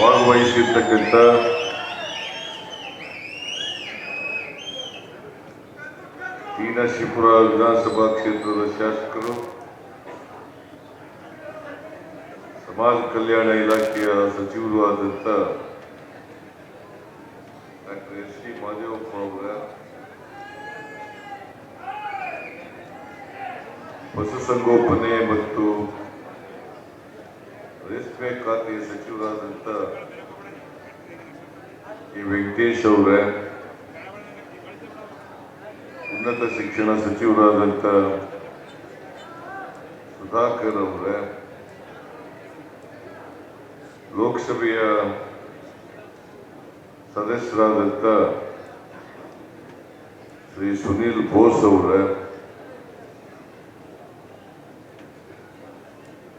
ಭಾಗವಹಿಸಿರ್ತಕ್ಕಂಥ ಈ ನರಸೀಪುರ ವಿಧಾನಸಭಾ ಕ್ಷೇತ್ರದ ಶಾಸಕರು, ಸಮಾಜ ಕಲ್ಯಾಣ ಇಲಾಖೆಯ ಸಚಿವರು ಆದಂಥ ಡಾಕ್ಟರ್ ಎಸ್ ಸಿ ಮಾದೇವಪ್ಪ ಅವರ ಪಶುಸಂಗೋಪನೆ ಮತ್ತು ರೇಷ್ಮೆ ಖಾತೆಯ ಸಚಿವರಾದಂಥ ಈ ವೆಂಕಟೇಶ್ ಅವರೇ, ಉನ್ನತ ಶಿಕ್ಷಣ ಸಚಿವರಾದಂಥ ಸುಧಾಕರ್ ಅವರೇ, ಲೋಕಸಭೆಯ ಸದಸ್ಯರಾದಂಥ ಶ್ರೀ ಸುನೀಲ್ ಬೋಸ್ ಅವರೇ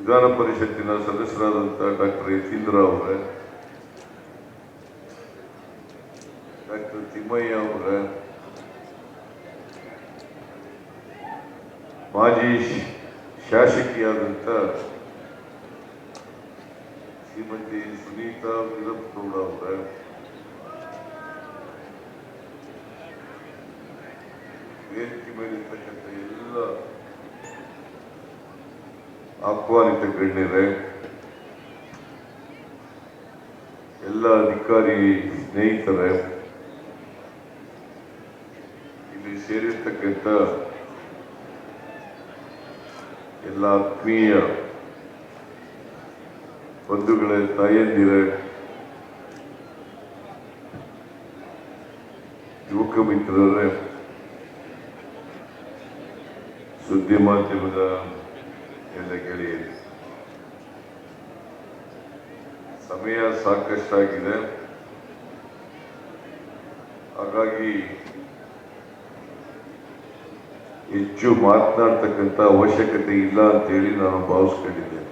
ವಿಧಾನ ಪರಿಷತ್ತಿನ ಸದಸ್ಯರಾದಂಥ ಡಾಕ್ಟರ್ ಯತೀಂದ್ರ ಅವರೇ, ಡಾಕ್ಟರ್ ತಿಮ್ಮಯ್ಯ ಅವರೇ, ಮಾಜಿ ಶಾಸಕಿಯಾದಂತ ಶ್ರೀಮತಿ ಸುನೀತಾ ವೀರಪ್ಪಗೌಡ ಅವರೇ, ವೇದಿಕೆ ಮೇಲಿರ್ತಕ್ಕಂಥ ಎಲ್ಲ ಆಹ್ವಾನಿತ ಗಣ್ಯರೇ, ಎಲ್ಲ ಅಧಿಕಾರಿ ಸ್ನೇಹಿತರೆ, ಇಲ್ಲಿ ಸೇರಿರ್ತಕ್ಕಂಥ ಎಲ್ಲ ಆತ್ಮೀಯ ಬಂಧುಗಳೇ, ತಾಯಂದಿರೇ, ಯುವಕ ಮಿತ್ರರೇ, ಸುದ್ದಿ ಮಾಧ್ಯಮದ ಎಲ್ಲ ಕೇಳಿ. ಸಮಯ ಸಾಕಷ್ಟಾಗಿದೆ. ಹಾಗಾಗಿ ಹೆಚ್ಚು ಮಾತನಾಡ್ತಕ್ಕಂಥ ಅವಶ್ಯಕತೆ ಇಲ್ಲ ಅಂತೇಳಿ ನಾನು ಭಾವಿಸ್ಕೊಂಡಿದ್ದೇನೆ.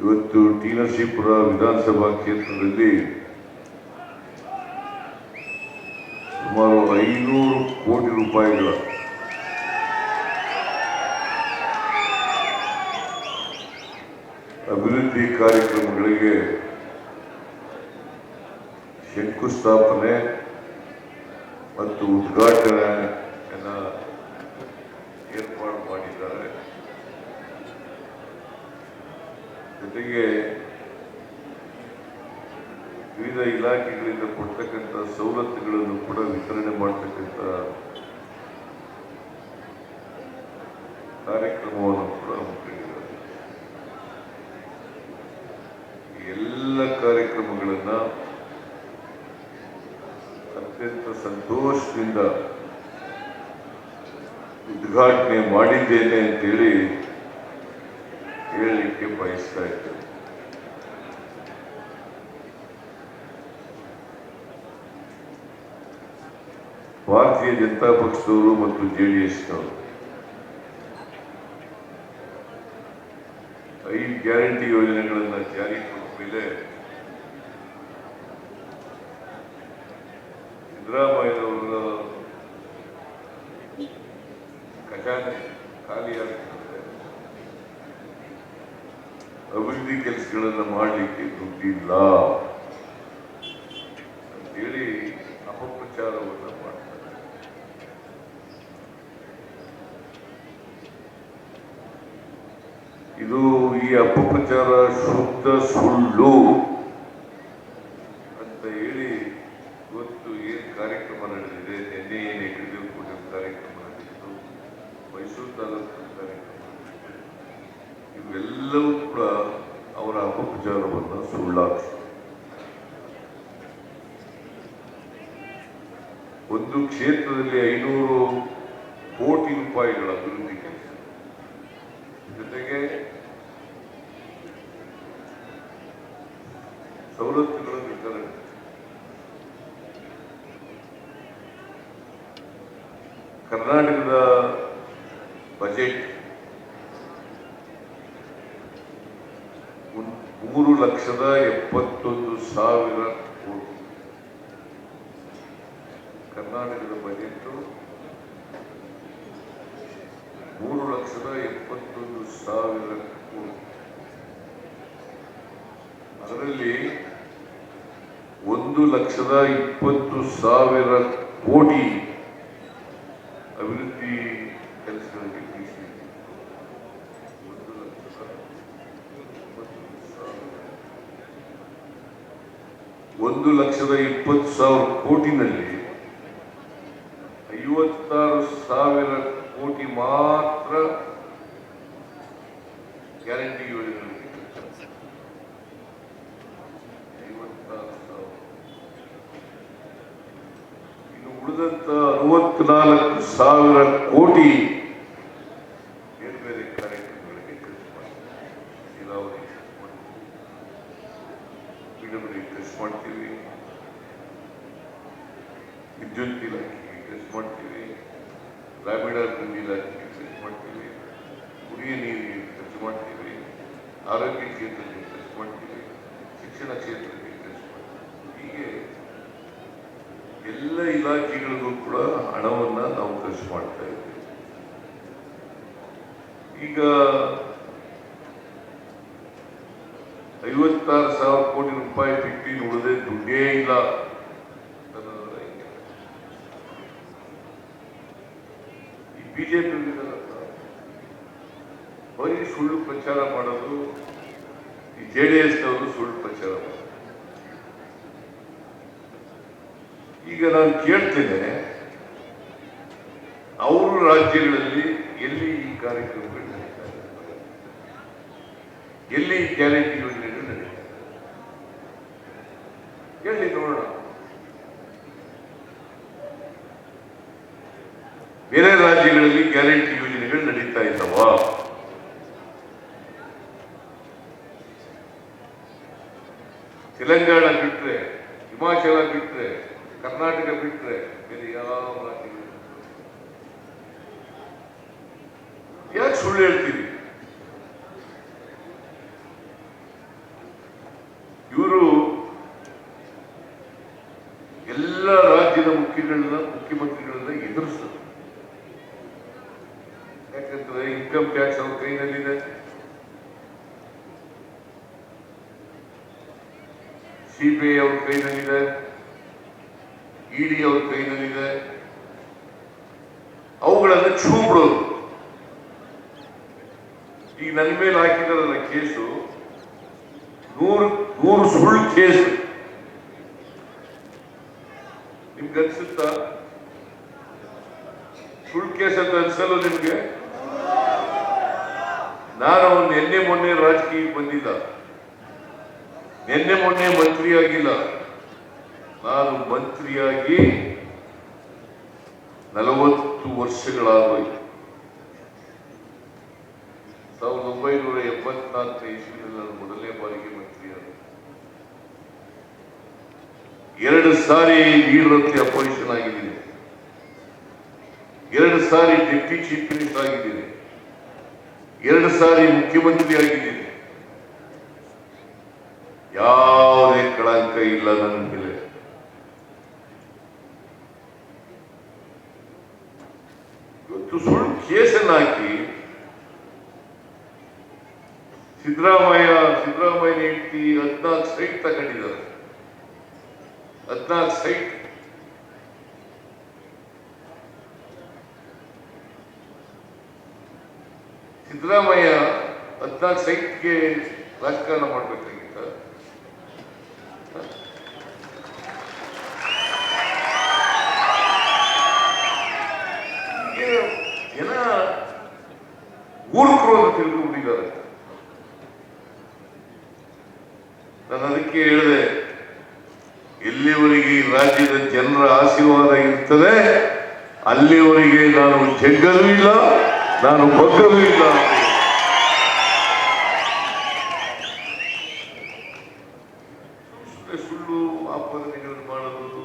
ಇವತ್ತು ಟಿ ನರಸೀಪುರ ವಿಧಾನಸಭಾ ಕ್ಷೇತ್ರದಲ್ಲಿ ಸುಮಾರು ಐನೂರು ಕೋಟಿ ರೂಪಾಯಿಗಳ ಅಭಿವೃದ್ಧಿ ಕಾರ್ಯಕ್ರಮಗಳಿಗೆ ಶಂಕುಸ್ಥಾಪನೆ ಮತ್ತು ಉದ್ಘಾಟನೆಯನ್ನು ಏರ್ಪಾಡು ಮಾಡಿದ್ದಾರೆ. ಜೊತೆಗೆ ವಿವಿಧ ಇಲಾಖೆಗಳಿಂದ ಕೊಡ್ತಕ್ಕಂಥ ಸವಲತ್ತುಗಳನ್ನು ಕೂಡ ವಿತರಣೆ ಮಾಡ್ತಕ್ಕಂಥ ಕಾರ್ಯಕ್ರಮವನ್ನು ಕೂಡ ಹಮ್ಮಿಕೊಂಡಿದ್ದಾರೆ ಈ ಎಲ್ಲ ಕಾರ್ಯಕ್ರಮಗಳನ್ನ ಅತ್ಯಂತ ಸಂತೋಷದಿಂದ ಉದ್ಘಾಟನೆ ಮಾಡಿದ್ದೇನೆ ಅಂತೇಳಿ ಹೇಳಲಿಕ್ಕೆ ಬಯಸ್ತಾ ಇದ್ದೇನೆ. ಭಾರತೀಯ ಜನತಾ ಪಕ್ಷದವರು ಮತ್ತು ಜೆಡಿಎಸ್ನವರು ಐದು ಗ್ಯಾರಂಟಿ ಯೋಜನೆಗಳನ್ನು ಜಾರಿ ಕೊಟ್ಟ ಮೇಲೆ ಸಿದ್ದರಾಮಯ್ಯನವರ ಖಜಾನೆ ಖಾಲಿಯಾಗ್ತದೆ ಅಭಿವೃದ್ಧಿ ಕೆಲಸಗಳನ್ನು ದುಡ್ಡಿಲ್ಲ ಅಂತೇಳಿ ಅಪಪ್ರಚಾರವನ್ನು ಮಾಡ್ತಾರೆ. ಇದು ಈ ಅಪಪ್ರಚಾರ ಶುದ್ಧ ಸುಳ್ಳು ಅಂತ ಹೇಳಿ ಇವತ್ತು ಏನು ಕಾರ್ಯಕ್ರಮ ನಡೆದಿದೆ ನಿನ್ನೆ ಏನು ಹೆಗ್ಗಡದೇವಕೋಟೆ ಕಾರ್ಯಕ್ರಮ ನಡೆದಿತ್ತು ಮೈಸೂರು ತಾಲೂಕು ಕಾರ್ಯಕ್ರಮ ನಡೆದಿದೆ ಇವೆಲ್ಲವೂ ಕೂಡ ಅವರ ಅಪಪ್ರಚಾರವನ್ನು ಸುಳ್ಳಾಗಿಸಿದೆ ಒಂದು ಕ್ಷೇತ್ರದಲ್ಲಿ ಐನೂರು ಕೋಟಿ ರೂಪಾಯಿಗಳ ಅಭಿವೃದ್ಧಿ ಕೆಲಸ ಜೊತೆಗೆ ಸವಲತ್ತುಗಳ ವಿತರಣೆ ಕರ್ನಾಟಕದ ಬಜೆಟ್ ಒಂದು ಮೂರು ಲಕ್ಷದ ಎಪ್ಪತ್ತೊಂದು ಸಾವಿರ ಕೋಟಿ. ಕರ್ನಾಟಕದ ಬಜೆಟ್ ಮೂರು ಲಕ್ಷದ ಎಪ್ಪತ್ತೊಂದು ಸಾವಿರ ಕೋಟಿ. ಅದರಲ್ಲಿ ಒಂದು ಲಕ್ಷದ ಇಪ್ಪತ್ತು ಸಾವಿರ ಕೋಟಿ ಅಭಿವೃದ್ಧಿ ಕೆಲಸಗಳಿಗೆ ಮೀಸಲಿದೆ. ಒಂದು ಲಕ್ಷದ ಇಪ್ಪತ್ತು ಸಾವಿರ. ಒಂದು ಲಕ್ಷದ ಇಪ್ಪತ್ತು ಸಾವಿರ ಕೋಟಿನಲ್ಲಿ ಐವತ್ತಾರು ಸಾವಿರ ಕೋಟಿ ಮಾತ್ರ ಗ್ಯಾರಂಟಿ ಯೋಜನೆ. ಇನ್ನು ಉಳಿದಂತ ಅರವತ್ನಾಲ್ಕು ಸಾವಿರ ಕೋಟಿ ಬೇರೆ ಬೇರೆ ಕಾರ್ಯಕ್ರಮಗಳಿಗೆ ಖರ್ಚು ಮಾಡ್ತೀವಿ ನೀರಾವರಿ ಖರ್ಚು ಮಾಡ್ತೀವಿ ಬಿಡುಗಡೆ ಖರ್ಚು ಮಾಡ್ತೀವಿ ವಿದ್ಯುತ್ ಇಲಾಖೆಗೆ ಖರ್ಚು ಮಾಡ್ತೀವಿ ಗ್ರಾಮೀಣಾಭಿವೃದ್ಧಿ ಇಲಾಖೆಗೆ ಖರ್ಚು ಮಾಡ್ತೀವಿ ಕುಡಿಯ ನೀರಿಗೆ ಖರ್ಚು ಮಾಡ್ತೀವಿ ಆರೋಗ್ಯ ಕ್ಷೇತ್ರಕ್ಕೆ ಖರ್ಚು ಮಾಡ್ತೀವಿ ಶಿಕ್ಷಣ ಕ್ಷೇತ್ರಕ್ಕೆ ಖರ್ಚು ಮಾಡ್ತೀವಿ ಹೀಗೆ ಎಲ್ಲ ಇಲಾಖೆಗಳಿಗೂ ಕೂಡ ಹಣವನ್ನ ನಾವು ಖರ್ಚು ಮಾಡ್ತಾ ಇದ್ದೀವಿ ಈಗ ಐವತ್ತಾರು ಸಾವಿರ ಕೋಟಿ ರೂಪಾಯಿ ಬಿಟ್ಟು ಇನ್ನು ಉಳಿದೇ ದುಡ್ಡೇ ಇಲ್ಲ ಅನ್ನೋದರ ಹಿಂಗೆ. ಬಿಜೆಪಿ ಬರೀ ಸುಳ್ಳು ಪ್ರಚಾರ ಮಾಡೋದು, ಈ ಜೆ ಡಿ ಎಸ್ನವರು ಸುಳ್ಳು ಪ್ರಚಾರ ಮಾಡೋದು. ಈಗ ನಾನು ಕೇಳ್ತೇನೆ, ಅವರ ರಾಜ್ಯಗಳಲ್ಲಿ ಎಲ್ಲಿ ಈ ಕಾರ್ಯಕ್ರಮಗಳು ಎಲ್ಲಿ ಗ್ಯಾರಂಟಿ ಯೋಜನೆಗಳು ನಡೀತಾ ಇದೆ ಹೇಳಿ ನೋಡೋಣ ಬೇರೆ ರಾಜ್ಯಗಳಲ್ಲಿ ಗ್ಯಾರಂಟಿ ಯೋಜನೆಗಳು ನಡೀತಾ ಇದ್ದಾವ. ತೆಲಂಗಾಣ ಬಿಟ್ರೆ, ಹಿಮಾಚಲ ಬಿಟ್ರೆ, ಕರ್ನಾಟಕ ಬಿಟ್ರೆ ಬೇರೆ ಯಾವ ರಾಜ್ಯಗಳು ಯಾಕೆ ಸುಳ್ಳು ಹೇಳ್ತೀರಿ ಇವರು ಎಲ್ಲ ರಾಜ್ಯದ ಮುಖ್ಯಗಳನ್ನ ಮುಖ್ಯಮಂತ್ರಿಗಳನ್ನ ಎದುರಿಸಿದ್ರು ಯಾಕಂದ್ರೆ ಇನ್ಕಮ್ ಟ್ಯಾಕ್ಸ್ ಅವ್ರ ಕೈನಲ್ಲಿದೆ ಸಿಬಿಐ ಅವ್ರ ಕೈನಲ್ಲಿದೆ ಇಡಿ ಅವ್ರ ಕೈನಲ್ಲಿದೆ ಅವುಗಳನ್ನು ಛೂ ಬಿಡೋದು ಈಗ ನನ್ನ ಮೇಲೆ ಹಾಕಿದಾರಲ್ಲ ಕೇಸು ನೂರು ನೂರು ಸುಳ್ಳು ಕೇಸು ನಿಮ್ಗೆ ಅನ್ಸುತ್ತಾ ಸುಳ್ಳು ಕೇಸ್ ಅಂತ ಅನ್ಸಲ್ಲ ನಿಮ್ಗೆ ನಾನು ಅವನು ನಿನ್ನೆ ಮೊನ್ನೆ ರಾಜಕೀಯಕ್ಕೆ ಬಂದಿಲ್ಲ. ನಿನ್ನೆ ಮೊನ್ನೆ ಮಂತ್ರಿಯಾಗಿಲ್ಲ. ನಾನು ಮಂತ್ರಿಯಾಗಿ ನಲವತ್ತು ವರ್ಷಗಳಾಗೋಯ್ತು ಸಾವಿರದ ಒಂಬೈನೂರ ಎಪ್ಪತ್ನಾಲ್ಕನೇ ಇಸ್ವಿನಲ್ಲಿ ನಾನು ಮೊದಲನೇ ಬಾರಿಗೆ ಮಂತ್ರಿಯಾದ. ಎರಡು ಸಾರಿ ಲೀಡರ್ ಅಪೋಸಿಷನ್ ಆಗಿದ್ದೀನಿ. ಎರಡು ಸಾರಿ ಡೆಪ್ಟಿ ಚೀಫ್ ಮಿನಿಸ್ಟರ್ ಆಗಿದ್ದೀನಿ. ಎರಡು ಸಾರಿ ಮುಖ್ಯಮಂತ್ರಿ ಆಗಿದ್ದೀನಿ ಯಾವುದೇ ಕಳಂಕ ಇಲ್ಲ ನನ್ನ ಮೇಲೆ. ಇವತ್ತು ಸುಳ್ಳು ಕೇಸನ್ನು ಹಾಕಿ ಸಿದ್ದರಾಮಯ್ಯ ಸಿದ್ದರಾಮಯ್ಯ ಹೆಂಡತಿ ಹದಿನಾಲ್ಕು ಸೈಟ್ ತಗೊಂಡಿದ್ದಾರೆ. ಹದಿನಾಲ್ಕು ಸೈಟ್ ಸಿದ್ದರಾಮಯ್ಯ ಹದಿನಾಲ್ಕು ಸೈಟ್ಗೆ ರಾಜಕಾರಣ ಮಾಡಬೇಕಾಗಿತ್ತ. ಜನ ಊರ್ಕರು ಅಂತ ತಿಳ್ಕೊಂಡಿದ್ದಾರೆ ನಾನು ಅದಕ್ಕೆ ಹೇಳಿದೆ, ಎಲ್ಲಿವರೆಗೆ ಈ ರಾಜ್ಯದ ಜನರ ಆಶೀರ್ವಾದ ಇರ್ತದೆ, ಅಲ್ಲಿವರೆಗೆ ನಾನು ಜಗ್ಗಲೂ ಇಲ್ಲ. ನಾನು ಬಗ್ಗಲೂ ಇಲ್ಲ. ಸುಳ್ಳು ಆಪಾದನೆಗಳನ್ನು ಮಾಡೋದು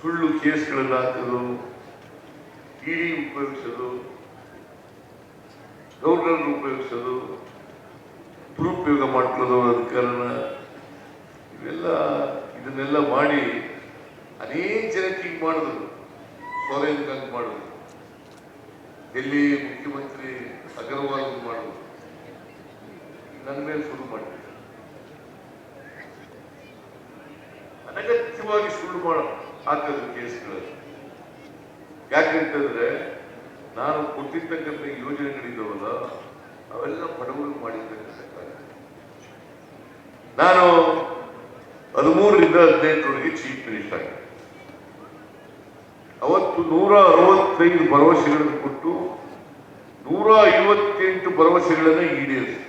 ಸುಳ್ಳು ಕೇಸ್ಗಳನ್ನು ಹಾಕೋದು ಇಡಿ ಉಪಯೋಗಿಸೋದು ಗೌರ್ನರ್ ಉಪಯೋಗಿಸೋದು ದುರುಪಯೋಗ ಮಾಡ್ಕೊಳ್ಳೋದು ಅಧಿಕಾರನ ಇವೆಲ್ಲ, ಇದನ್ನೆಲ್ಲ ಮಾಡಿ ಅನೇಕ ಜನಕ್ಕೆ ಹಿಂಗೆ ಮಾಡಿದ್ರು. ಕಂಗ್ ಮಾಡಿದ್ರು. ಡೆಲ್ಲಿ ಮುಖ್ಯಮಂತ್ರಿ ಅಗರ್ವಾಲ್ ಮಾಡುವುದು ನನ್ನ ಮೇಲೆ ಶುರು ಮಾಡಿದ್ರು ಅನಗತ್ಯವಾಗಿ ಸುಳ್ಳು ಮಾಡ ಹಾಕೋದು ಕೇಸ್ಗಳಲ್ಲಿ ಯಾಕಂತಂದ್ರೆ ನಾನು ಕೊಟ್ಟಿರ್ತಕ್ಕಂಥ ಯೋಜನೆಗಳಿದ್ದಾವಲ್ಲ ಅವೆಲ್ಲ ಬಡವರು ಮಾಡಿರ್ತಕ್ಕಂಥ. ನಾನು ಹದಿಮೂರರಿಂದ ಹದಿನೆಂಟರವರೆಗೆ ಚೀಫ್ ಮಿನಿಸ್ಟರ್ ಆಗಿದ್ದೆ ಅವತ್ತು ನೂರ ಅರವತ್ತೈದು ಭರವಸೆಗಳನ್ನು ಕೊಟ್ಟು ನೂರ ಐವತ್ತೆಂಟು ಭರವಸೆಗಳನ್ನು ಈಡೇರಿಸಿ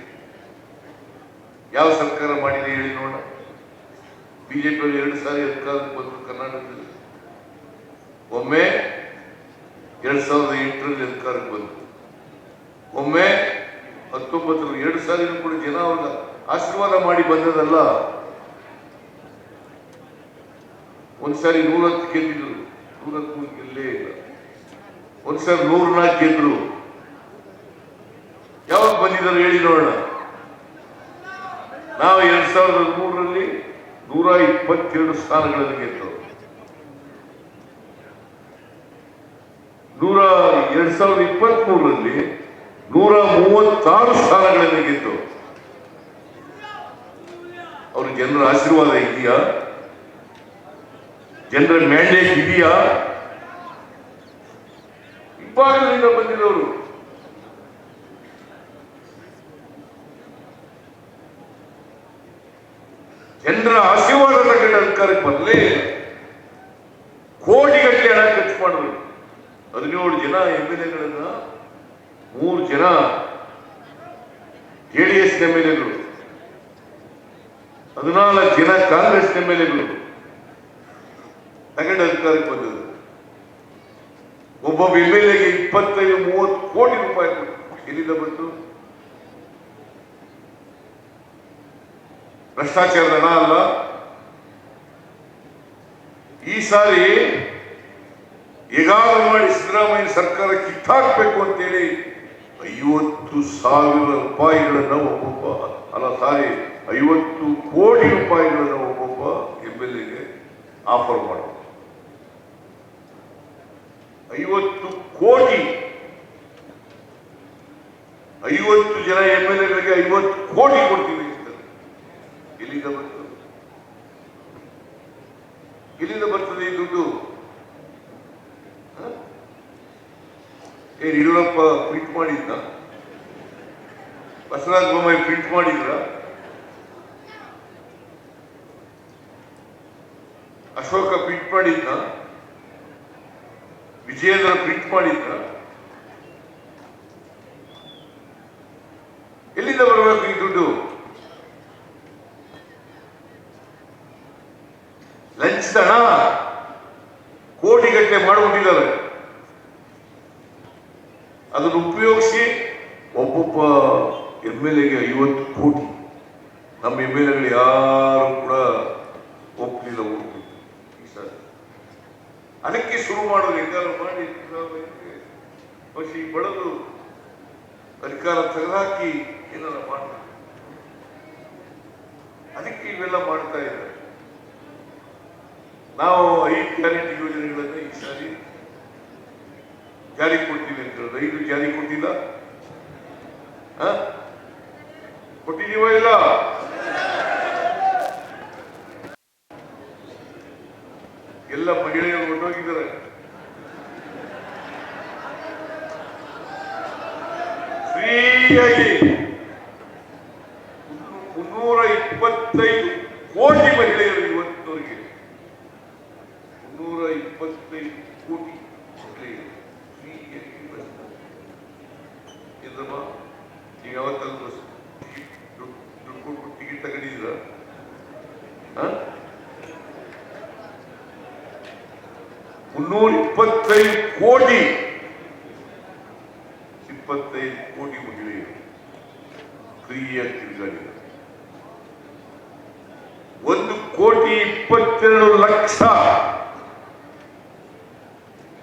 ಯಾವ ಸರ್ಕಾರ ಮಾಡಿದೆ ಹೇಳಿ ನೋಡ ಬಿಜೆಪಿ ಎರಡು ಸಾರಿ ಅಧಿಕಾರಕ್ಕೆ ಬಂದರು ಕರ್ನಾಟಕದಲ್ಲಿ. ಒಮ್ಮೆ ಎರಡ್ ಸಾವಿರದ ಎಂಟರಲ್ಲಿ ಅಧಿಕಾರಕ್ಕೆ ಬಂದರು. ಒಮ್ಮೆ ಹತ್ತೊಂಬತ್ತರಲ್ಲಿ ಎರಡು ಸಾರಿನೂ ಕೂಡ ಜನ ಅವ್ರನ್ನ ಆಶೀರ್ವಾದ ಮಾಡಿ ಬಂದದಲ್ಲ ಒಂದ್ಸಾರಿ ನೂರತ್ತು ಗೆದ್ದಿದ್ರು. ನೂರತ್ತು ಇಲ್ಲೇ. ಇಲ್ಲ ಒಂದ್ಸಾರಿ ನೂರ ನಾಲ್ಕು ಗೆದ್ರು. ಯಾವಾಗ ಬಂದಿದ್ದಾರೆ ಹೇಳಿ ನೋಡೋಣ. ನಾವು ಎರಡ್ ಸಾವಿರದ ಹದಿಮೂರರಲ್ಲಿ ನೂರ ಇಪ್ಪತ್ತೆರಡು ಸ್ಥಾನಗಳನ್ನು ಗೆದ್ದು ನೂರ, ಎರಡ್ ಸಾವಿರದ ಇಪ್ಪತ್ತ್ ಮೂರರಲ್ಲಿ ನೂರ ಮೂವತ್ತಾರು ಸ್ಥಾನಗಳನ್ನು ಗೆದ್ದು ಅವ್ರ ಜನರ ಆಶೀರ್ವಾದ ಇದೆಯಾ? ಜನರ ಮ್ಯಾಂಡೇಟ್ ಇದೆಯಾ? ಇಬ್ಬಾಗಲಿಂದ ಬಂದಿರೋರು. ಜನರ ಆಶೀರ್ವಾದ ತಗೊಂಡು ಅಧಿಕಾರಕ್ಕೆ ಬರಲೇ ಕೋಟಿಗಟ್ಟಲೆ ಹಣ ಖರ್ಚು ಮಾಡಿದ್ರು ಹದಿನೇಳು ಜನ ಎಂ ಎಲ್ ಎಗಳನ್ನ, ಮೂರು ಜನ ಜೆಡಿಎಸ್ ಎಂ ಎಲ್ ಎಗಳು, ಹದಿನಾಲ್ಕು ಜನ ಕಾಂಗ್ರೆಸ್ ಎಂ ಎಲ್ ಎಗಳು. ತಗೊಂಡು ಅಧಿಕಾರಕ್ಕೆ ಬಂದದ್ದು. ಒಬ್ಬೊಬ್ಬ ಎಂ ಎಲ್ ಎಗೆ ಇಪ್ಪತ್ತೈದು, ಮೂವತ್ತು ಕೋಟಿ ರೂಪಾಯಿ ಎಲ್ಲಿಂದ ಬಂತು? ಭ್ರಷ್ಟಾಚಾರದ ಹಣ ಅಲ್ಲ ಈ ಸಾರಿ ಈಗಾಗ ಮಾಡಿ ಸಿದ್ದರಾಮಯ್ಯ ಸರ್ಕಾರ ಕಿತ್ತಾಕ್ಬೇಕು ಅಂತೇಳಿ ಐವತ್ತು ಸಾವಿರ ರೂಪಾಯಿಗಳನ್ನ ಒಬ್ಬೊಬ್ಬ, ಅಲ್ಲ ಸಾರಿ ಐವತ್ತು ಕೋಟಿ ರೂಪಾಯಿಗಳನ್ನ ಒಬ್ಬೊಬ್ಬ ಎಂ ಎಲ್ ಎಗೆ ಆಫರ್ ಮಾಡೋದು ಐವತ್ತು ಕೋಟಿ. ಐವತ್ತು ಜನ ಎಂ ಎಲ್ ಎಗಳಿಗೆ ಐವತ್ತು ಕೋಟಿ ಕೊಡ್ತೀವಿ ಎಲ್ಲಿಂದ ಬರ್ತದೆ? ಎಲ್ಲಿಂದ ಬರ್ತದೆ ಈ ದುಡ್ಡು? ಏನ್ ಯಡಿಯೂರಪ್ಪ ಪ್ರಿಂಟ್ ಮಾಡಿದ್ದ? ಬಸವರಾಜ ಬೊಮ್ಮಾಯಿ ಪ್ರಿಂಟ್ ಮಾಡಿದ್ರ? ಅಶೋಕ ಪ್ರಿಂಟ್ ಮಾಡಿದ್ದ ವಿಜಯೇಂದ್ರ ಪ್ರಿಂಟ್ ಮಾಡಿದ್ದ ಎಲ್ಲಿಂದ ಬರಬೇಕು ಈ ದುಡ್ಡು? ಲಂಚದ ಹಣ ಕೋಟಿಗಟ್ಟಲೆ ಮಾಡಿಕೊಂಡಿದ್ದಾರೆ ಅದನ್ನು ಉಪಯೋಗಿಸಿ ಒಬ್ಬೊಬ್ಬ ಎಂ ಎಲ್ ಎಗೆ ಐವತ್ತು ಕೋಟಿ ನಮ್ಮ ಎಂ ಎಲ್ ಎಗಳು ಯಾರು ಕೂಡ ಒಪ್ಪಲಿಲ್ಲ ಹೋಗ್ಬಿಟ್ಟು ಈ ಸಾರಿ ಅದಕ್ಕೆ ಶುರು ಮಾಡೋದು ಹೆಂಗಾರು ಮಾಡಿ ಸಿದ್ದರಾಮಯ್ಯಗೆ ಬಹುಶಃ ಈ ಬಡದು ಅಧಿಕಾರ ತೆಗೆದುಹಾಕಿ ಏನಾರ ಮಾಡ್ತಾರೆ ಅದಕ್ಕೆ ಇವೆಲ್ಲ ಮಾಡ್ತಾ ಇದ್ದಾರೆ. ನಾವು ಐದು ಗ್ಯಾರಂಟಿ ಯೋಜನೆಗಳನ್ನು ಈ ಸಾರಿ ಜಾರಿ ಕೊಡ್ತೀವಿ ಅಂತ ಹೇಳಿದ್ರೆ ಐದು ಜಾರಿ ಕೊಟ್ಟಿಲ್ಲ? ಕೊಟ್ಟಿದೀವ ಇಲ್ಲ? ಎಲ್ಲ ಮಹಿಳೆಯರು ಹೊರಟೋಗಿದ್ದಾರೆ. ಫ್ರೀಯಾಗಿ ಮುನ್ನೂರ ಇಪ್ಪತ್ತೈದು ಕೋಟಿ ಮಹಿಳೆಯರು ಇವತ್ತಿನವರೆಗೆ ಮುನ್ನೂರ ಇಪ್ಪತ್ತೈದು ಕೋಟಿ ಬಸ್ ಟಿಕೆಟ್ ದುಡ್ಡು ದುಡ್ಡು ಕೊಟ್ಟು ಟಿಕೆಟ್ ತಗೊಂಡಿದ್ದೀರ? ಮುನ್ನೂರ ಇಪ್ಪತ್ತೈದು ಕೋಟಿ ಇಪ್ಪತ್ತೈದು ಕೋಟಿ ಮಹಿಳೆಯರು ಫ್ರೀಯಾಗಿ ತಿರುಗಾಡಿದ್ದಾರೆ. ಒಂದು ಕೋಟಿ ಇಪ್ಪತ್ತೆರಡು ಲಕ್ಷ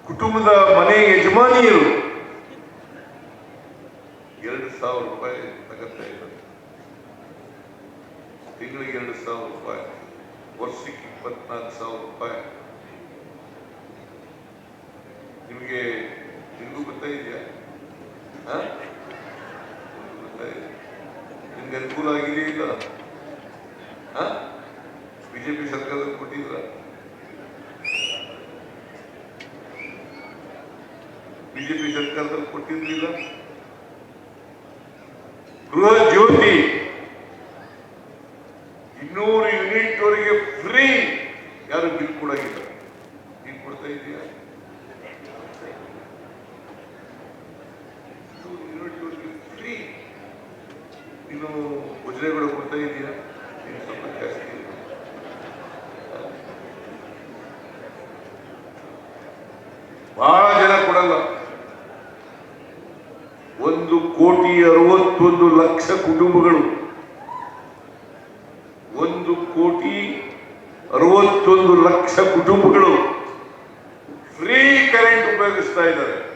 ಕುಟುಂಬದ ಮನೆ ಯಜಮಾನಿಯರು ಎರಡು ಸಾವಿರ ರೂಪಾಯಿ ತಗತ್ತಾ ಇದ್ದಾರೆ ತಿಂಗಳಿಗೆ ಎರಡು ಸಾವಿರ ರೂಪಾಯಿ, ವರ್ಷಕ್ಕೆ ಇಪ್ಪತ್ನಾಲ್ಕು ಸಾವಿರ ರೂಪಾಯಿ ನಿಮಗೆ ನಿಮಗೂ ಗೊತ್ತಾಗಿದೆಯಾ ಆ? ನಿಮ್ಗೆ ಗೊತ್ತಾಗಿದೆ ನಿಮ್ಗೆ ಅನುಕೂಲ ಆಗಿದೆ ಇಲ್ಲ ಆ? ಬಿಜೆಪಿ ಸರ್ಕಾರದಲ್ಲಿ ಕೊಟ್ಟಿದ್ರ ಬಿಜೆಪಿ ಸರ್ಕಾರದಲ್ಲಿ ಕೊಟ್ಟಿರಲಿಲ್ಲ. ಗೃಹ ಜ್ಯೋತಿ ಇನ್ನೂರು ಯೂನಿಟ್ ವರೆಗೆ ಫ್ರೀ ಯಾರು ಬಿಲ್ ಕೊಡಾಗಿಲ್ಲ ನೀನ್ ಕೊಡ್ತಾ ಇದೀಯಾ ಇನ್ನೂರು ಯೂನಿಟ್ ವರೆಗೆ ಫ್ರೀ ನೀನು ಉಜ್ರೆಗಳು ಕೊಡ್ತಾ ಇದೀಯಾ ನೀನು ಸ್ವಲ್ಪ ಜಾಸ್ತಿ ಇದೆ. ಬಹಳ ಜನ ಕೊಡಲ್ಲ ಒಂದು ಕೋಟಿ ಅರವತ್ತೊಂದು ಲಕ್ಷ ಕುಟುಂಬಗಳು ಒಂದು ಕೋಟಿ ಅರವತ್ತೊಂದು ಲಕ್ಷ ಕುಟುಂಬಗಳು ಫ್ರೀ ಕರೆಂಟ್ ಉಪಯೋಗಿಸ್ತಾ ಇದ್ದಾರೆ.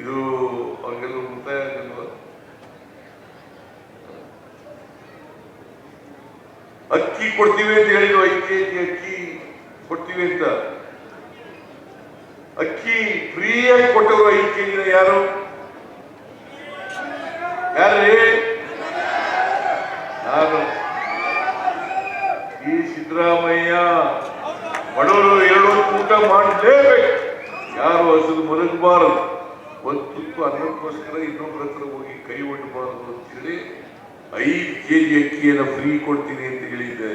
ಇದು ಅವ್ರಿಗೆಲ್ಲ ಉಳಿತಾಯ ಅಕ್ಕಿ ಕೊಡ್ತೀವಿ ಅಂತ ಹೇಳಿದ್ರು ಐದು ಕೆಜಿ ಅಕ್ಕಿ ಕೊಡ್ತೀವಿ ಅಂತ. ಅಕ್ಕಿ ಫ್ರೀಯಾಗಿ ಕೊಟ್ಟವರು ಐದು ಕೆಜಿನ ಯಾರು? ಯಾರೇ? ನಾನು. ಈ ಸಿದ್ದರಾಮಯ್ಯ. ಬಡವರು ಎರಡು ಊಟ ಮಾಡಲೇಬೇಕು. ಯಾರು ಹಸಿದು ಮಲಗಬಾರದು. ಒಂದು ತುತ್ತು ಅನ್ನಕ್ಕೋಸ್ಕರ ಇನ್ನೊಬ್ಬರ ಹತ್ರ ಹೋಗಿ ಕೈ ಒಡ್ಬಾರದು ಅಂತ ಹೇಳಿ ಐದು ಕೆ ಜಿ ಅಕ್ಕಿಯನ್ನು ಫ್ರೀ ಕೊಡ್ತೀನಿ ಅಂತ ಹೇಳಿದ್ದೆ.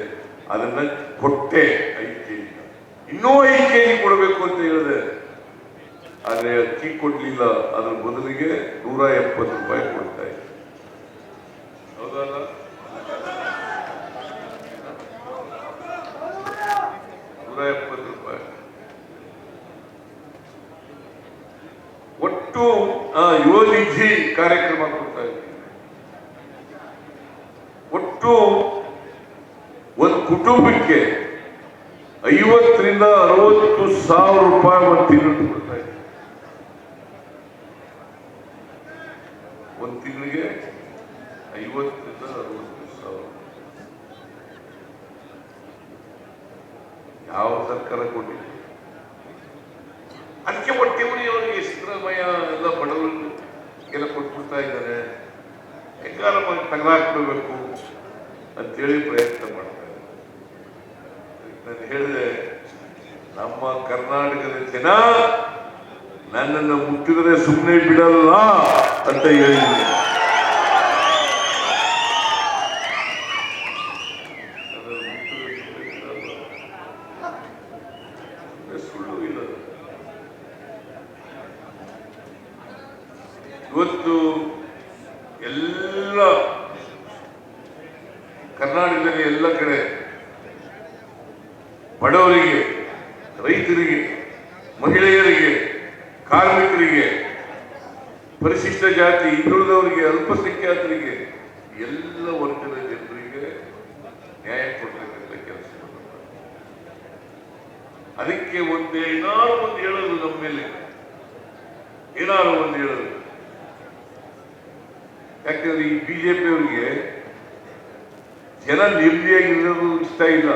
ಅದನ್ನ ಕೊಟ್ಟೆ ಐದು ಕೆ ಜಿ ಇನ್ನೂ ಐದು ಕೆ ಜಿ ಕೊಡಬೇಕು ಅಂತ ಹೇಳಿದೆ. ಆದರೆ ಅಕ್ಕಿ ಕೊಡ್ಲಿಲ್ಲ. ಅದ್ರ ಬದಲಿಗೆ ನೂರ ಎಪ್ಪತ್ತು ರೂಪಾಯಿ ಕೊಡ್ತಾ ಇದ್ದೆ ಹೌದಲ್ಲ ನೂರ ಎಪ್ಪತ್ತು ರೂಪಾಯಿ ಒಟ್ಟು ಆ, ಯುವ ನಿಧಿ ಕಾರ್ಯಕ್ರಮ ಕೊಡ್ತಾ ಇದ್ದೀವಿ ಒಟ್ಟು ಒಂದು ಕುಟುಂಬಕ್ಕೆ ಐವತ್ತರಿಂದ ಅರವತ್ತು ಸಾವಿರ ರೂಪಾಯಿ ಒಂದು ತಿಂಗಳು ಕೊಡ್ತಾ ಇದ್ದೀವಿ ಒಂದು ತಿಂಗಳಿಗೆ ಐವತ್ತರಿಂದ ಅರವತ್ತು ಸಾವಿರ. ಯಾವ ಸರ್ಕಾರ ಕೊಟ್ಟಿದೆ ಅದಕ್ಕೆ ಹೊಟ್ಟೆ ಉಳಿಯವರಿಗೆ ಸಿದ್ದರಾಮಯ್ಯ ಎಲ್ಲ ಬಡವರು ಎಲ್ಲ ಕೊಟ್ಬಿಡ್ತಾ ಇದ್ದಾರೆ. ಹೆಂಗಾರ ತಗಲಾಕ್ಬಿಡ್ಬೇಕು ಅಂತೇಳಿ ಪ್ರಯತ್ನ ಮಾಡ್ತಾರೆ ನಾನು ಹೇಳಿದೆ ನಮ್ಮ ಕರ್ನಾಟಕದ ಜನ ನನ್ನನ್ನು ಮುಟ್ಟಿದರೆ ಸುಮ್ಮನೆ ಬಿಡಲ್ಲ ಅಂತ ಹೇಳಿದ್ದೀನಿ ನನ್ನನ್ನು ಮುಟ್ಟಿದರೆ ಸುಮ್ನೆ ಬಿಡಲ್ಲ. ಸುಮ್ನೆ ಸುಳ್ಳು ಇಲ್ಲ ಇವತ್ತು ಎಲ್ಲ ಕರ್ನಾಟಕದಲ್ಲಿ ಎಲ್ಲ ಕಡೆ ಬಡವರಿಗೆ ರೈತರಿಗೆ ಮಹಿಳೆಯರಿಗೆ ಕಾರ್ಮಿಕರಿಗೆ ಪರಿಶಿಷ್ಟ ಜಾತಿ ಹಿಂದುಳಿದವರಿಗೆ ಅಲ್ಪಸಂಖ್ಯಾತರಿಗೆ ಎಲ್ಲ ವರ್ಗದ ಜನರಿಗೆ ನ್ಯಾಯ ಕೊಡ್ತಕ್ಕಂಥ ಕೆಲಸ ಅದಕ್ಕೆ ಒಂದೇ ಏನಾದ್ರು ಒಂದು ಹೇಳೋದು ನಮ್ಮ ಮೇಲೆ ಏನಾದ್ರು ಒಂದು ಹೇಳೋದು ಯಾಕಂದ್ರೆ ಈ ಬಿಜೆಪಿ ಅವರಿಗೆ ಜನ ಇರೋದು ಇಷ್ಟ ಇಲ್ಲ.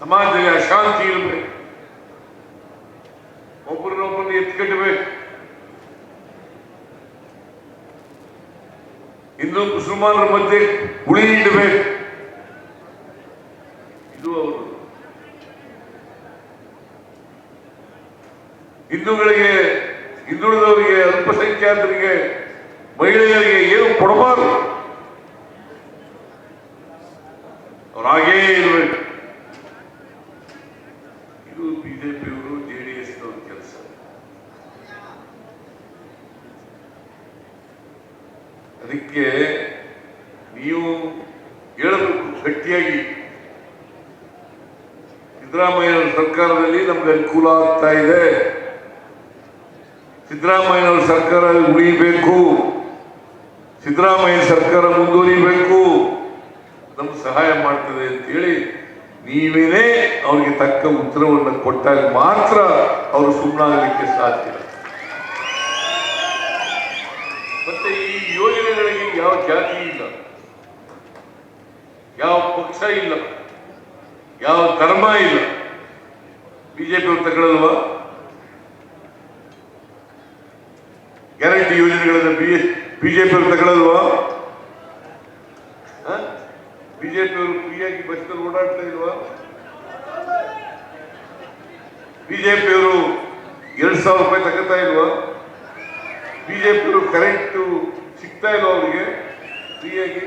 ಸಮಾಜದಲ್ಲಿ ಅಶಾಂತಿ ಇರಬೇಕು ಒಬ್ಬರನ್ನೊಬ್ಬರನ್ನ ಎತ್ಕಟ್ಟಬೇಕು ಹಿಂದೂ ಮುಸಲ್ಮಾನರ ಮಧ್ಯೆ ಉಳಿ ಇಡಬೇಕು ಅವ್ರು ಹಾಗೇ ಇರಬೇಕು. ಇದು ಬಿಜೆಪಿಯವರು ಜೆ ಡಿ ಎಸ್ ಕೆಲಸ. ಅದಕ್ಕೆ ನೀವು ಹೇಳಬೇಕು ಗಟ್ಟಿಯಾಗಿ. ಸಿದ್ದರಾಮಯ್ಯ ಸರ್ಕಾರದಲ್ಲಿ ನಮ್ಗೆ ಅನುಕೂಲ ಆಗ್ತಾ ಇದೆ. ಸಿದ್ದರಾಮಯ್ಯನವರ ಸರ್ಕಾರ ಉಳಿಬೇಕು. ಸಿದ್ದರಾಮಯ್ಯ ಸರ್ಕಾರ ಮುಂದುವರಿಬೇಕು ನಮ್ಗೆ ಸಹಾಯ ಮಾಡ್ತದೆ ಅಂತೇಳಿ ನೀವೇನೇ ಅವ್ರಿಗೆ ತಕ್ಕ ಉತ್ತರವನ್ನು ಕೊಟ್ಟಾಗ ಮಾತ್ರ ಅವರು ಸುಮ್ಮನಾಗಲಿಕ್ಕೆ ಸಾಧ್ಯ ಮತ್ತೆ ಈ ಯೋಜನೆಗಳಿಗೆ ಯಾವ ಜಾತಿ ಇಲ್ಲ? ಯಾವ ಪಕ್ಷ ಇಲ್ಲ? ಯಾವ ಧರ್ಮ ಇಲ್ಲ? ಬಿಜೆಪಿ ಅವರು ತಗೊಳ್ಳಲ್ವಾ? ಗ್ಯಾರಂಟಿ ಯೋಜನೆಗಳನ್ನು ಬಿ ಬಿಜೆಪಿ ಅವರು ತಗೊಳ್ಳಲ್ವಾ? ಬಿಜೆಪಿ ಅವರು ಫ್ರೀಯಾಗಿ ಬಸ್ನಲ್ಲಿ ಓಡಾಡ್ತಾ ಇಲ್ವಾ? ಬಿಜೆಪಿ ಎರಡು ಸಾವಿರ ರೂಪಾಯಿ ತಗೋತಾ ಇಲ್ವಾ? ಬಿಜೆಪಿಯವರು ಕರೆಂಟು ಸಿಗ್ತಾ ಇಲ್ವಾ ಅವರಿಗೆ? ಫ್ರೀಯಾಗಿ?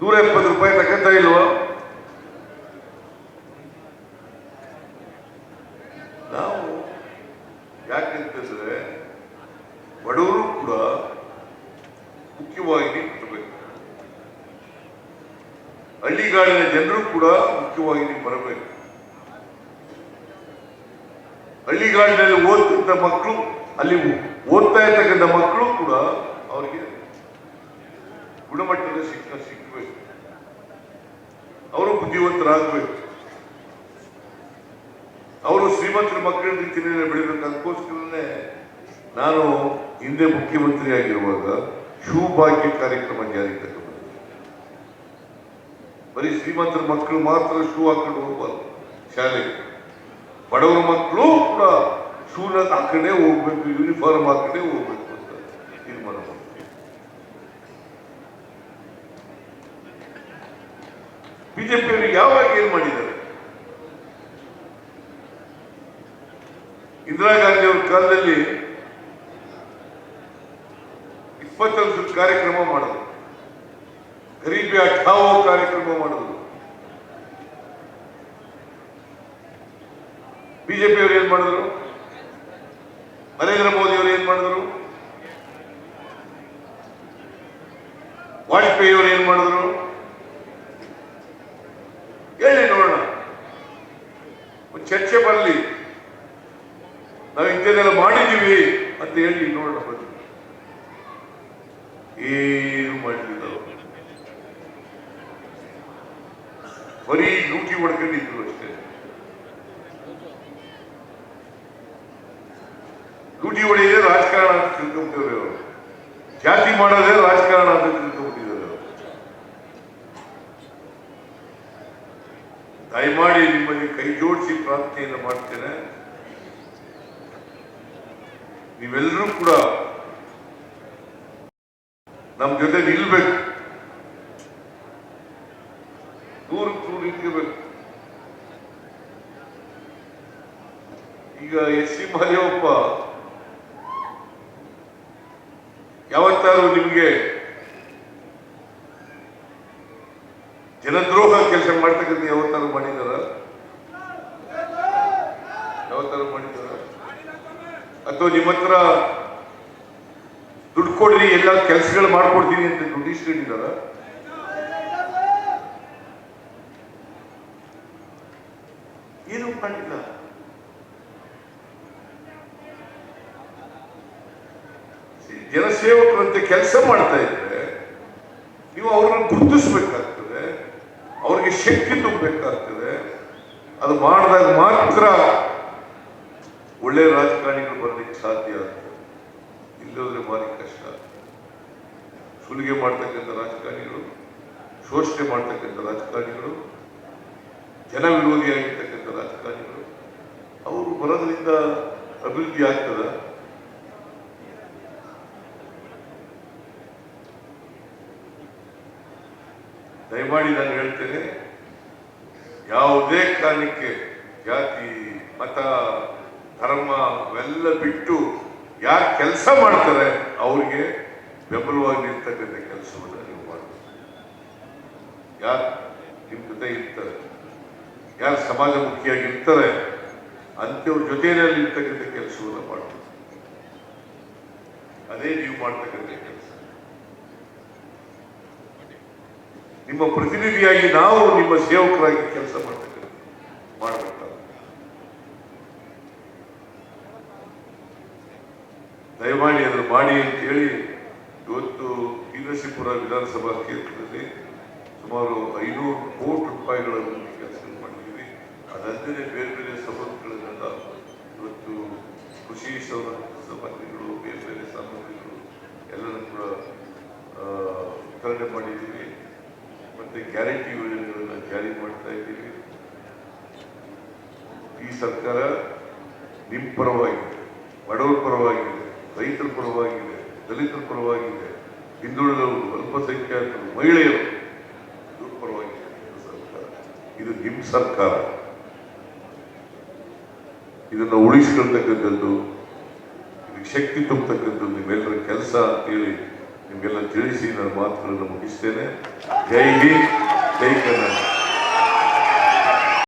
ನೂರ ಎಪ್ಪತ್ತು ರೂಪಾಯಿ ತಗೋತಾ ಇಲ್ವಾ? ನಾವು ಯಾಕೆಂತಂದ್ರೆ ಬಡವರು ಕೂಡ ಮುಖ್ಯವಾಗಿ ಬರಬೇಕು. ಹಳ್ಳಿಗಾಡಿನ ಜನರು ಕೂಡ ಮುಖ್ಯವಾಗಿ ಬರಬೇಕು. ಹಳ್ಳಿಗಾಡಿನಲ್ಲಿ ಓದ್ತಿದ್ದ ಮಕ್ಕಳು ಅಲ್ಲಿ ಓದ್ತಾ ಇರ್ತಕ್ಕಂಥ ಮಕ್ಕಳು ಕೂಡ ಅವರಿಗೆ ಗುಣಮಟ್ಟದ ಶಿಕ್ಷಣ ಸಿಕ್ಕಬೇಕು ಅವರು ಬುದ್ಧಿವಂತರಾಗಬೇಕು. ಅವರು ಶ್ರೀಮಂತರ ಮಕ್ಕಳ ರೀತಿಯಲ್ಲಿ ಬೆಳಿಬೇಕು ಅದಕ್ಕೋಸ್ಕರನೇ ನಾನು ಹಿಂದೆ ಮುಖ್ಯಮಂತ್ರಿ ಆಗಿರುವಾಗ ಶೂ ಭಾಗ್ಯ ಕಾರ್ಯಕ್ರಮ ಜಾರಿಗೆ ತಗೊಂಡು ಬರೀ ಶ್ರೀಮಂತರ ಮಕ್ಕಳು ಮಾತ್ರ ಶೂ ಹಾಕೊಂಡು ಹೋಗ್ಬಾರ್ದು ಶಾಲೆಗೆ. ಬಡವರ ಮಕ್ಕಳು ಕೂಡ ಶೂನ ಹಾಕೊಂಡೇ ಹೋಗ್ಬೇಕು ಯೂನಿಫಾರ್ಮ್ ಹಾಕೊಂಡೇ ಹೋಗ್ಬೇಕು ಅಂತ ತೀರ್ಮಾನ ಮಾಡ್ತೀವಿ. ಬಿಜೆಪಿಯವರು ಯಾವಾಗ ಏನ್ ಮಾಡಿದ್ದಾರೆ? ಇಂದಿರಾ ಗಾಂಧಿ ಅವರ ಕಾಲದಲ್ಲಿ ಇಪ್ಪತ್ತೊಂದು ಕಾರ್ಯಕ್ರಮ ಮಾಡೋದು ಗರೀಬಿ ಅಠಾವೋ ಕಾರ್ಯಕ್ರಮ ಮಾಡೋದು ಬಿಜೆಪಿ ಅವರು ಏನ್ ಮಾಡಿದ್ರು? ನರೇಂದ್ರ ಮೋದಿ ಅವರು ಏನ್ ಮಾಡಿದ್ರು? ವಾಜಪೇಯಿ ಅವರು ಏನ್ ಮಾಡಿದ್ರು? ಹೇಳಿ ನೋಡೋಣ. ಒಂದು ಚರ್ಚೆ ಬರಲಿ. ನಾವು ಇಂಥದ್ದೆಲ್ಲ ಮಾಡಿದ್ದೀವಿ ಅಂತ ಹೇಳಿ ನೋಡೋಣ ಏನು ಲೂಟಿ ಹೊಡೆಯದೆ ರಾಜಕಾರಣ ಅಂತ ತಿಳ್ಕೊಂಬಿಟ್ಟಿದ್ದಾರೆ ಅವರು. ಜಾತಿ ಮಾಡೋದೇ ರಾಜಕಾರಣ ಅಂತ ತಿಳ್ಕೊಂಬಿಟ್ಟಿದ್ದಾರೆ ಅವರು. ದಯಮಾಡಿ ನಿಮ್ಮಲ್ಲಿ ಕೈ ಜೋಡಿಸಿ ಪ್ರಾರ್ಥನೆಯನ್ನು ಮಾಡ್ತೇನೆ. ನೀವೆಲ್ಲರೂ ಕೂಡ ನಮ್ಮ ಜೊತೆ ನಿಲ್ಬೇಕು. ದೂರ ದೂರ ನಿಂತಿರ್ಬೇಕು. ಈಗ ಎಸ್ ಸಿ ಮಹದೇವಪ್ಪ ಯಾವತ್ತಾರು ನಿಮಗೆ ಜನದ್ರೋಹ ಕೆಲಸ ಮಾಡ್ತಕ್ಕಂಥ ಯಾವತ್ತಾರು ಮಾಡಿದಾರ ಯಾವತ್ತಾರು ಮಾಡಿದಾರ ಅಥವಾ ನಿಮ್ಮ ಹತ್ರ ದುಡ್ಡು ಕೊಡ್ರಿ, ಎಲ್ಲ ಕೆಲಸಗಳು ಮಾಡ್ಕೊಡ್ತೀನಿ ಅಂತ ದುಡ್ಡು ಇಸ್ಕೊಂಡಿದಾರ ಏನು ಕಂಡಿಲ್ಲ ಜನಸೇವಕರಂತೆ ಕೆಲಸ ಮಾಡ್ತಾ ಇದ್ರೆ, ನೀವು ಅವ್ರನ್ನ ಗುರುತಿಸ್ಬೇಕಾಗ್ತದೆ, ಅವ್ರಿಗೆ ಶಕ್ತಿ ತುಂಬಬೇಕಾಗ್ತದೆ, ಅದು ಮಾಡಿದಾಗ ಮಾತ್ರ ಒಳ್ಳೆ ರಾಜಕಾರಣಿಗಳು ಬರಲಿಕ್ಕೆ ಸಾಧ್ಯ ಆಗ್ತದೆ ಇಲ್ಲದ್ರೆ ಭಾರಿ ಕಷ್ಟ ಸುಲಿಗೆ ಮಾಡ್ತಕ್ಕಂಥ ರಾಜಕಾರಣಿಗಳು, ಶೋಷಣೆ ಮಾಡ್ತಕ್ಕಂಥ ರಾಜಕಾರಣಿಗಳು, ಜನ ವಿರೋಧಿಯಾಗಿರ್ತಕ್ಕಂಥ ರಾಜಕಾರಣಿಗಳು, ಅವರು ಬರೋದ್ರಿಂದ ಅಭಿವೃದ್ಧಿ ಆಗ್ತದ? ದಯಮಾಡಿ ನಾನು ಹೇಳ್ತೇನೆ, ಯಾವುದೇ ಕಾರಣಕ್ಕೆ ಜಾತಿ, ಮತ ಧರ್ಮ ಅವೆಲ್ಲ ಬಿಟ್ಟು ಯಾರು ಕೆಲಸ ಮಾಡ್ತಾರೆ, ಅವ್ರಿಗೆ ಬೆಂಬಲವಾಗಿ ನಿರ್ತಕ್ಕಂಥ ಕೆಲಸವನ್ನು ನೀವು ಮಾಡಬೇಕು. ಯಾರು ನಿಮ್ಮ ಜೊತೆ ಇರ್ತಾರೆ, ಯಾರು ಸಮಾಜಮುಖಿಯಾಗಿ ಇರ್ತಾರೆ, ಅಂಥವ್ರ ಜೊತೆಯಲ್ಲಿ ಇರ್ತಕ್ಕಂಥ ಕೆಲಸವನ್ನು ಮಾಡಬೇಕು. ಅದೇ ನೀವು ಮಾಡ್ತಕ್ಕಂಥ ಕೆಲಸ. ನಿಮ್ಮ ಪ್ರತಿನಿಧಿಯಾಗಿ ನಾವು ನಿಮ್ಮ ಸೇವಕರಾಗಿ ಕೆಲಸ ಮಾಡ್ತಕ್ಕಂಥ ಮಾಡಬೇಕಾಗುತ್ತೆ ದಯಮಾಡಿ ಅದನ್ನು ಮಾಡಿ ಅಂತೇಳಿ ಇವತ್ತು ಶ್ರೀನರಸೀಪುರ ವಿಧಾನಸಭಾ ಕ್ಷೇತ್ರದಲ್ಲಿ ಸುಮಾರು ಐನೂರು ಕೋಟಿ ರೂಪಾಯಿಗಳನ್ನು ಕೆಲಸ ಮಾಡಿದ್ದೀವಿ. ಅದಲ್ಲದೆ ಬೇರೆ ಬೇರೆ ಸವಲತ್ತುಗಳನ್ನೆಲ್ಲ ಇವತ್ತು ಕೃಷಿ ಸಮಸ್ಯೆಗಳು ಬೇರೆ ಬೇರೆ ಸಾಮಗ್ರಿಗಳು ಎಲ್ಲನೂ ಕೂಡ ವಿತರಣೆ ಮಾಡಿದ್ದೀವಿ. ಮತ್ತು ಗ್ಯಾರಂಟಿ ಯೋಜನೆಗಳನ್ನು ಜಾರಿ ಮಾಡ್ತಾ ಇದ್ದೀವಿ. ಈ ಸರ್ಕಾರ ನಿಮ್ಮ ಪರವಾಗಿ, ಬಡವರ ಪರವಾಗಿದೆ ರೈತರ ಪರವಾಗಿದೆ, ದಲಿತರ ಪರವಾಗಿದೆ, ಹಿಂದುಳಿದವರು ಅಲ್ಪಸಂಖ್ಯಾತರು ಮಹಿಳೆಯರು ಇವ್ರ ಪರವಾಗಿದೆ ಸರ್ಕಾರ. ಇದು ನಿಮ್ಮ ಸರ್ಕಾರ. ಇದನ್ನು ಉಳಿಸ್ಕೊಳ್ತಕ್ಕಂಥದ್ದು, ಇದಕ್ಕೆ ಶಕ್ತಿ ತುಂಬತಕ್ಕಂಥದ್ದು ನಿಮ್ಮೆಲ್ಲರ ಕೆಲಸ ಅಂತೇಳಿ ನಿಮಗೆಲ್ಲ ತಿಳಿಸಿ ನನ್ನ ಮಾತುಗಳನ್ನು ಮುಗಿಸ್ತೇನೆ. ಜೈ ಹಿಂದ್, ಜೈ ಕರ್ನಾಟಕ.